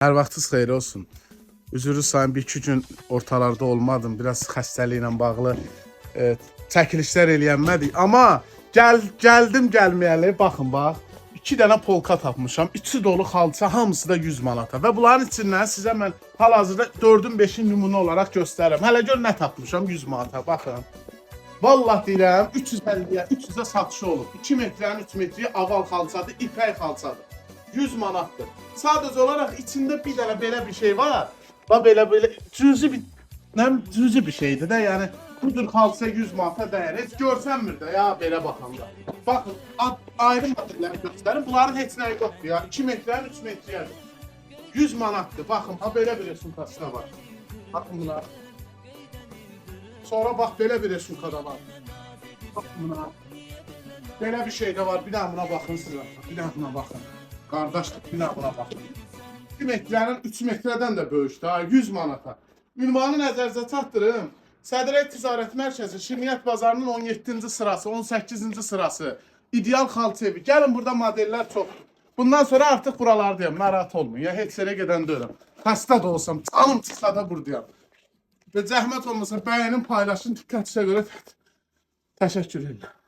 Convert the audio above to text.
Hər vaxtınız xeyir olsun. Üzürü sayın bir iki ortalarda olmadım. Biraz xəstəliklə bağlı e, çəkilişlər eləyənmədik. Amma gəl gəldim gəlməyəli. Baxın bax. 2 dənə polka tapmışam. İçi dolu xalça, hamısı da 100 manata. Və bunların içindən sizə mən hal-hazırda 4-ün 5-in nümunə olaraq göstərirəm. Hələ gör nə tapmışam 100 manata. Baxın. Vallahi deyirəm 350-yə, 300-ə satışı olub. 2 metrənin 3 metriyi aval xalçadır, ipək xalçadır. 100 manatdır. Sadəcə olaraq içində bir dənə belə bir şey var. Bax belə belə cüzi bir bilim, cüzi bir şeydir də, yəni bu cür xalça 100 manata dəyər. Heç görsənmir də ya belə baxanda. Baxın, ad, ayrı modelləri göstərin. Bunların nəyi yoxdur ya. 2 metrənin 3 metrəyədir. 100 manatdır. Baxın, ha belə bir resunkasına var. Baxın buna. Sonra bax belə bir resunkada var. Baxın buna. Belə bir şey də var. Bir dənə buna baxın sizə. Bir dənə buna baxın. Dənə buna baxın. 2 metrənin 3 metrədən də böyükdür. ha, 100 manata. Ünvanı nəzərinizə çatdırım. Sədriyyə Ticarət Mərkəzi Şirniyyət bazarının 17-ci sırası, 18-ci sırası. İdeal xalça evi. Gəlin burada modellər çoxdur. Bundan sonra artıq buralardayım. Narahat olmayın. Ya heç yerə gedən deyiləm. Xəstə də olsam, canım çıxsa da buradayam. Və zəhmət olmasa bəyənin, paylaşın, diqqətinizə görə təşəkkür edirəm.